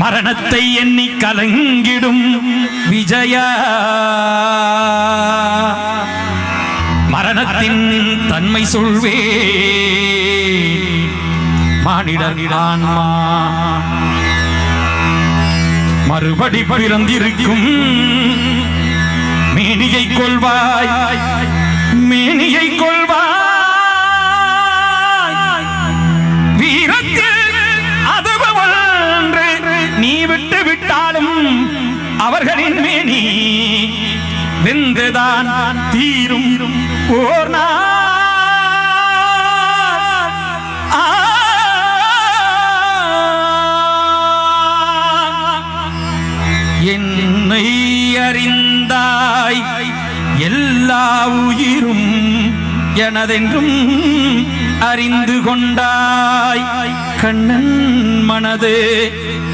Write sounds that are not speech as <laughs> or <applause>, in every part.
மரணத்தை எண்ணி கலங்கிடும் விஜயா. மரணத்தின் தன்மை சொல்வே மானிடர் ஆன்மா. மறுபடி பிறந்திருக்கும் மேனியை கொள்வாய். மேனியை கொள் வென்றுதான் தீரும் ஓர் நாள். ஆ என்னை அறிந்தாய் எல்லா உயிரும் எனதென்றும் அறிந்து கொண்டாய் கண்ணன் மனது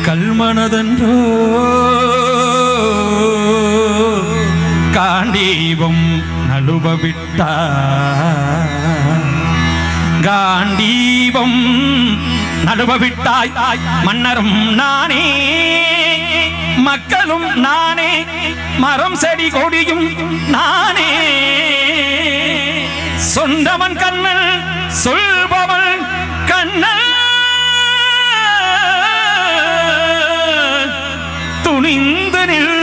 கல்மனதன்றோ காண்டீபம் நழுவ விட்டாய் காண்டீபம் நடுவ விட்டாய் மன்னரும் நானே மக்களும் நானே மரம் செடி கொடியும் நானே. சொந்தவன் கண்ணல் சொல்பவன் கண்ணல். துணிந்து நில்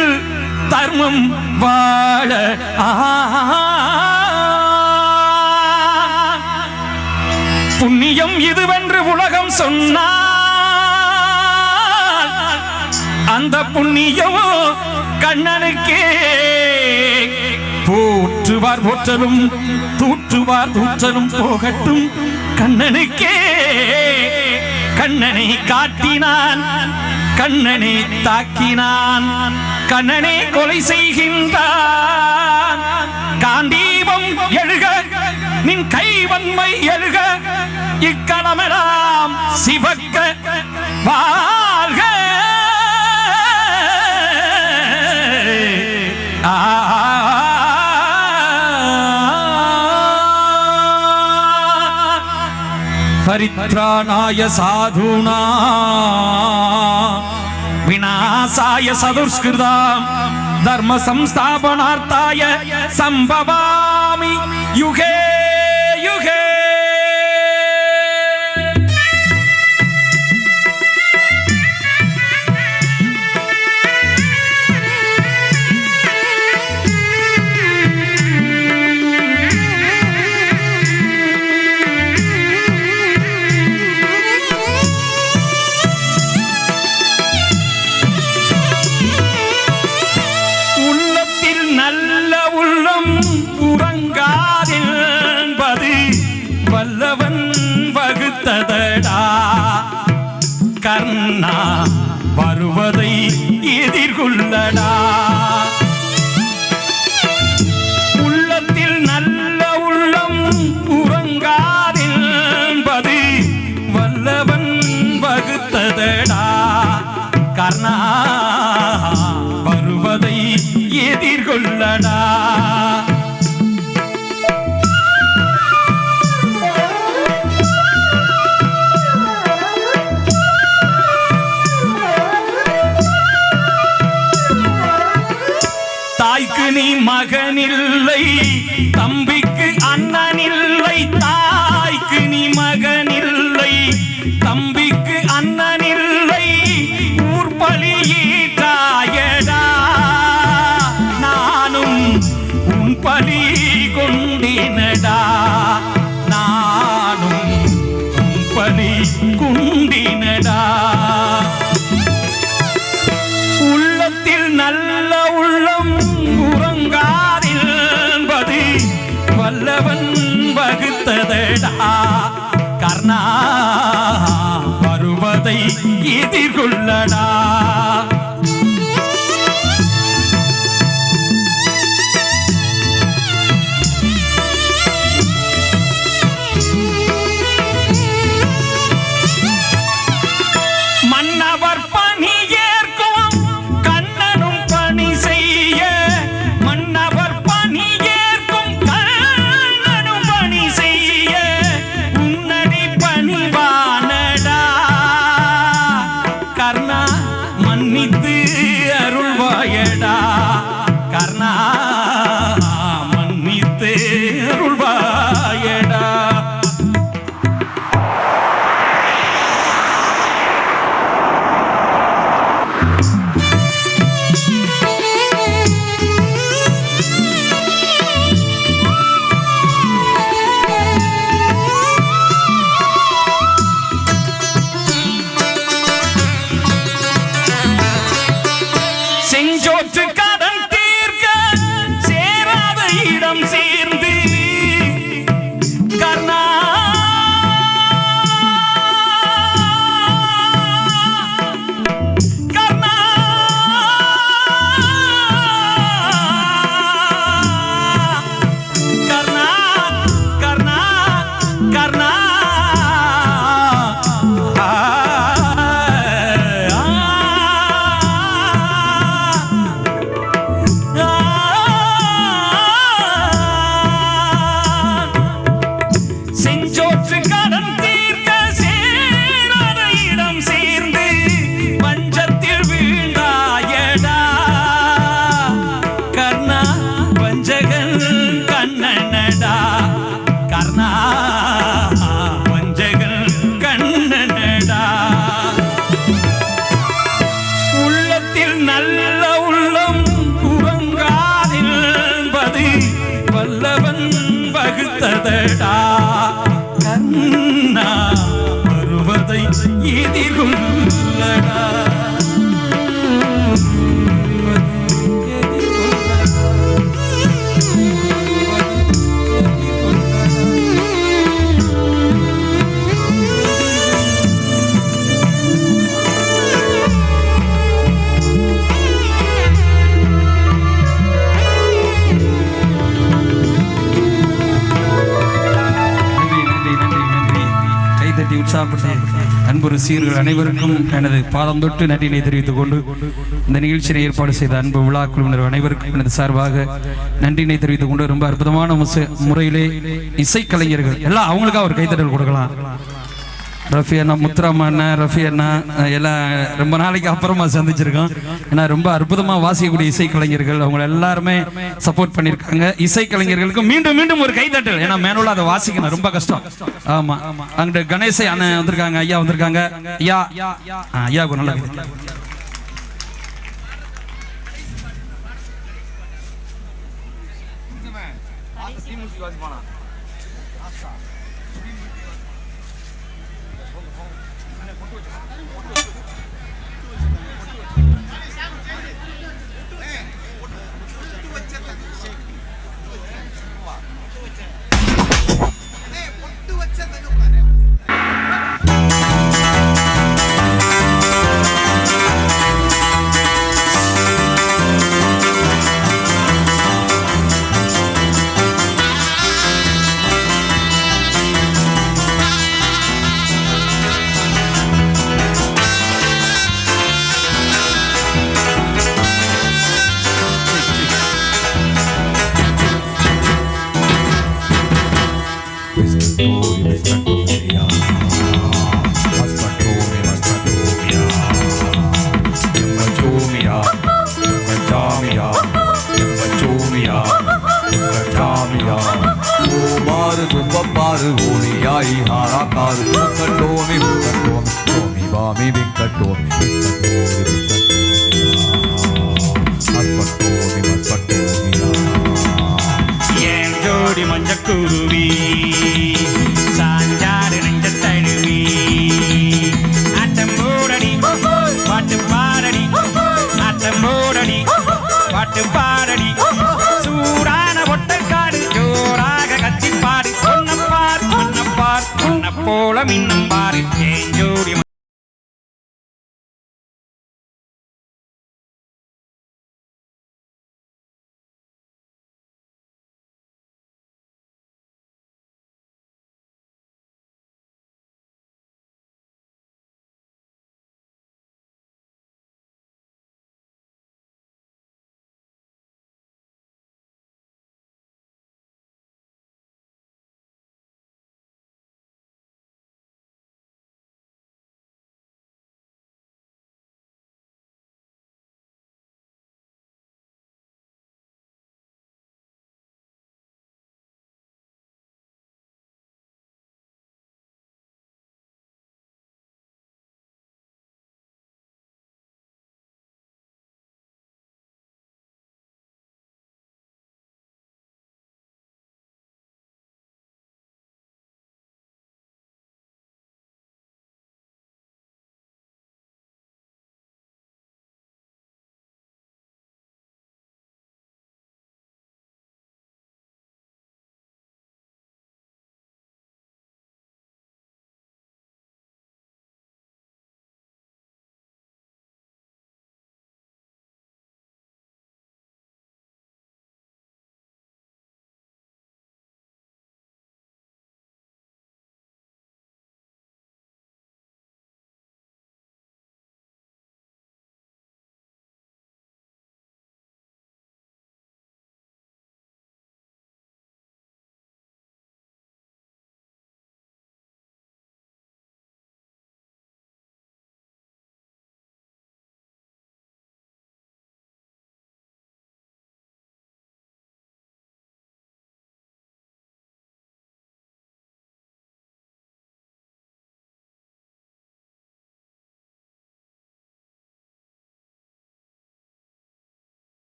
தர்மம் வா வாழ புண்ணியம் இதுவென்று உலகம் சொன்னால் அந்த புண்ணியம் கண்ணனுக்கே போற்றுவார் போற்றலும் தூற்றுவார் தூற்றலும் போகட்டும். கண்ணனுக்கே கண்ணனை காட்டினான் கண்ணனை தாக்கினான். கண்ணனை கொலை செய்கின்றான் காந்தீபம் எழுக நின் கைவன்மை எழுக இக்களமெல்லாம் சிவக்க வாழ்க பரித்ராணாய சாதுனா நாசாய சதுஷ்கிருதாம். தர்ம சம்ஸ்தாபனார்த்தாய சம்பவாமி யுகே கர்ணா வருவதை எதிர்கொள்ளடா. தாய்க்கு நீ மகனில்லை தம்பி எதிர்கொள்ளடா கைதட்டி அன்பு சீர்கள் அனைவருக்கும் எனது பாதம் தொட்டு நன்றினை தெரிவித்துக் கொண்டு இந்த நிகழ்ச்சியை ஏற்பாடு செய்த அன்பு விழா குழுவினர் அனைவருக்கும் எனது சார்பாக நன்றினை தெரிவித்துக் கொண்டு ரொம்ப அற்புதமான முறையிலே இசைக்கலைஞர்கள் எல்லாம் அவங்களுக்காக ஒரு கைத்தட்டல் கொடுக்கலாம். ரஃபி அண்ணா முத்துராம அண்ணா ரஃபி அண்ணா எல்லாம் ரொம்ப நாளைக்கு அப்புறமா சந்திச்சிருக்கோம். ஏன்னா ரொம்ப அற்புதமா வாசிக்கக்கூடிய இசைக்கலைஞர்கள் அவங்க எல்லாருமே சப்போர்ட் பண்ணியிருக்காங்க. இசைக்கலைஞர்களுக்கு மீண்டும் மீண்டும் ஒரு கைதட்டல். ஏன்னா மேனுவலா அதை வாசிக்கணும் ரொம்ப கஷ்டம். ஆமா. அங்கிட்ட கணேசை அண்ணன் வந்திருக்காங்க ஐயா வந்திருக்காங்க. ஐயா ஆ, ஐயாவுக்கு நல்லா கைதட்டல். gorgeous. மஞ்சக்குருவி சாஞ்சாறு நெஞ்ச தழுவி ஆட்டம் போடடி பாட்டு பாடடி ஆட்டம் போடடி பாட்டு பாடடி சூடான ஒட்டக்காடு ஜோராக கத்தி கத்திப்பாடு பொன்னப்பார் பொன்னப்பார் பொன்ன போல மின்னம் பாரு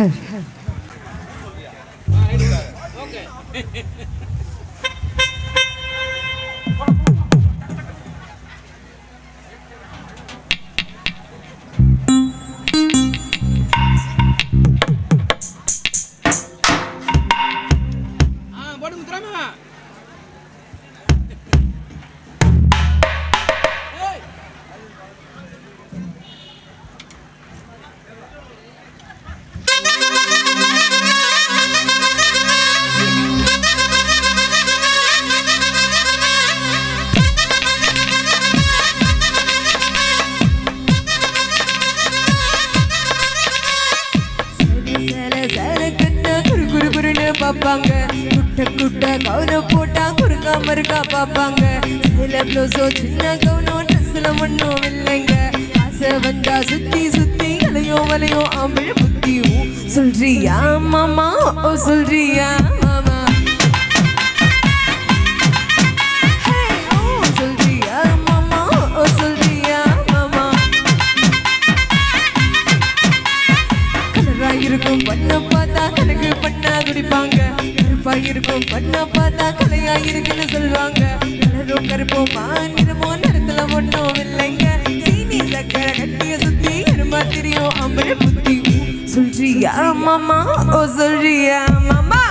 சேல <laughs> சேல சின்ன கவுனோ ட்ரெஸ்ல ஒண்ணும் இல்லைங்க ஆசை வந்தா சுத்தி சுத்தி அலையோ வலையோ அமிழ் புத்தியும் சொல்றியா மாமா? ஓ சொல்றியா மாமா? சொல்றியா மாமா? மாமா? இருக்கும் பண்ண பார்த்தா கணக்கு பண்ணா குடிப்பாங்க கருப்பா இருக்கும் பண்ண பார்த்தா கலையா இருக்குன்னு சொல்லுவாங்க. கலரும் கருப்பும் மாநிலமோ நிறத்துல ஒண்ணும் இல்லைங்க. சீனி சக்கரை கட்டிய சுத்தி எருமா தெரியும் அம்பளை புத்தி சொல்றியா மாமா? ஓ சொல்றியா மாமா?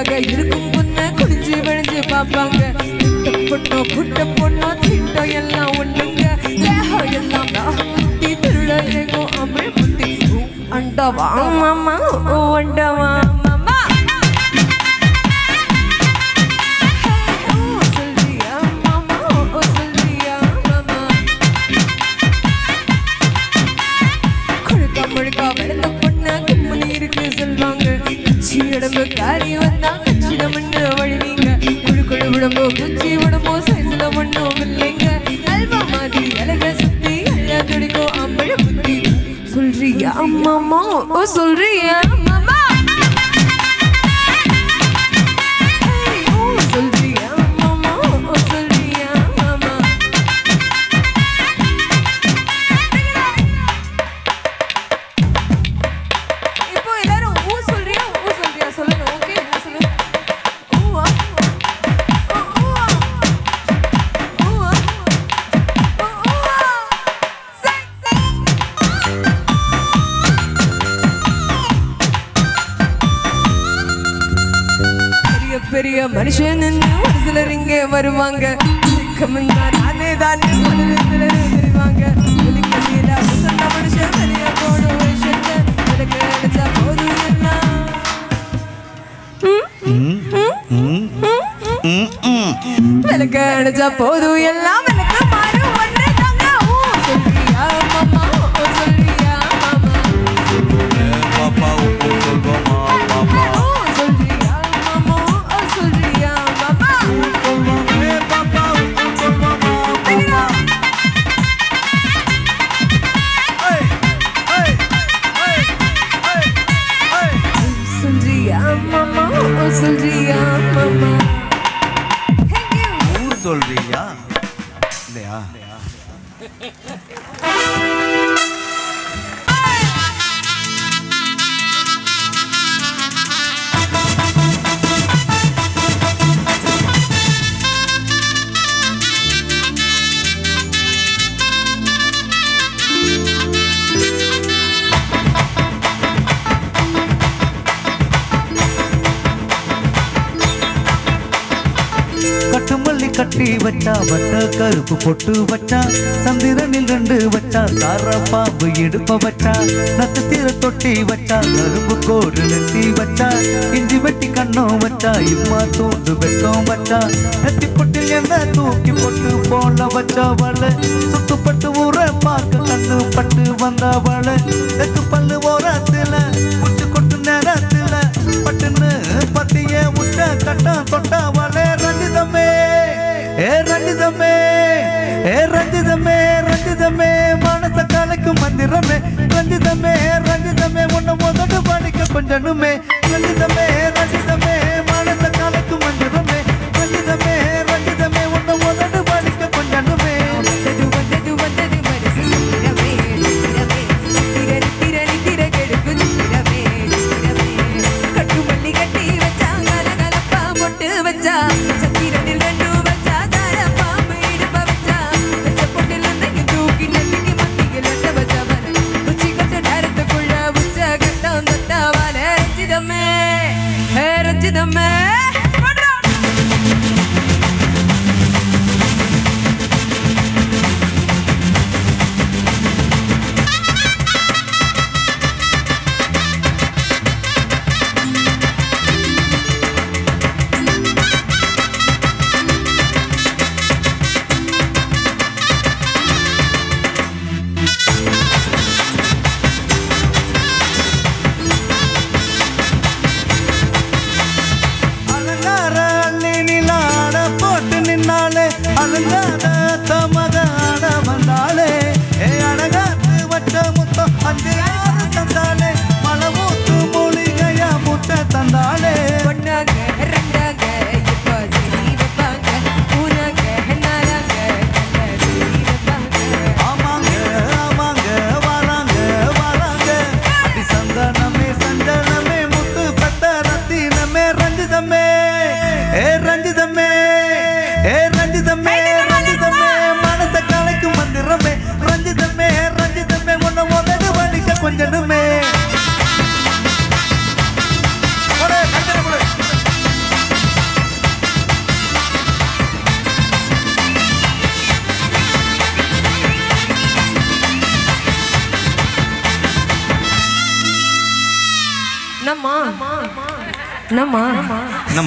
பொண்ணாக இருக்கும் பொண்ண குடிஞ்சு விழிஞ்சு பார்ப்பாங்க. குட்ட பொண்ணோ குட்ட பொண்ணோ திட்டோ எல்லாம் ஒண்ணுங்க. தேகம் எல்லாம் குட்டி திருட இறங்கும் அமிழ் புத்தி அண்டவா. மாமா ஓ அண்டவா. குழு குச்சி உடம்போ சைஸ்ல ஒண்ணும் இல்லைங்க. அல்வா மாதிரி அழக சுத்தி அழகா துடிக்கும் அம்பழ புத்தி சொல்றியா அம்மா ஓ சொல்றியா வருவாங்க. சிக்கமந்தா நானே தான் மனுஷன் போடும் போதும் விளக்கு அடிச்சா போதும் எல்லாம் சொல்றியா மாமா. ஊர் சொல்றியா? இல்லையா? கட்டி வச்சா வட்ட கருப்பு பொட்டு வச்சா சந்திரனில் ரெண்டு வச்சா சாரா பாம்பு எடுப்ப வச்சா நட்சத்திர தொட்டி வச்சா கரும்பு கோடு நெத்தி வச்சா இஞ்சி வெட்டி கண்ணும் வச்சா இம்மா தூண்டு வெட்டம் வச்சா நெத்தி பொட்டில் என்ன தூக்கி பொட்டு போல வச்சவள சுட்டுப்பட்டு ஊற பார்க்க கண்ணு பட்டு வந்தவள எத்து பல்லு ஓரத்துல உச்சி கொட்டு நேரத்துல பட்டுன்னு பத்திய உச்ச கட்டம் தொட்டவளே ஏ ரஞ்சிதமே ஏ ரஞ்சிதமே ரஞ்சிதமே மனச கலைக்கும் மந்திரமே. ரஞ்சிதமே ரஞ்சிதமே உன்னை முதட்டு படிக்க கொஞ்சமே ரஞ்சிதமே ரஞ்சிதமே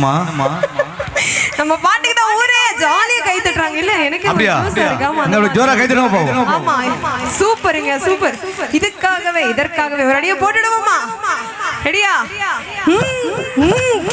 என்னம்மா நம்ம பாட்டுக்கு தான் ஊரே ஜாலியா கை தட்டுறாங்க. இல்ல எனக்கு அப்படியா? நம்ம ஜோரா கை தட்டுவோம் போவோம் ஆமா சூப்பருங்க சூப்பர். இதுக்காகவே இதற்காகவே ஒரு அடியை போட்டுடுவோமா? ரெடியா ம்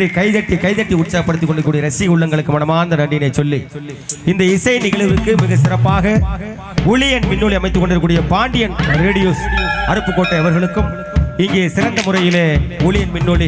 பற்றி கைதட்டி கைதட்டி உற்சாகப்படுத்திக் கொள்ளக்கூடிய ரசிக உள்ளங்களுக்கு மனமார்ந்த நன்றினை சொல்லி இந்த இசை நிகழ்வுக்கு மிக சிறப்பாக ஒளியன் மின்னொலி அமைத்துக் கொண்டிருக்கூடிய பாண்டியன் ரேடியோஸ் அருப்புக்கோட்டை அவர்களுக்கும் இங்கே சிறந்த முறையிலே ஒளியன் மின்னொலி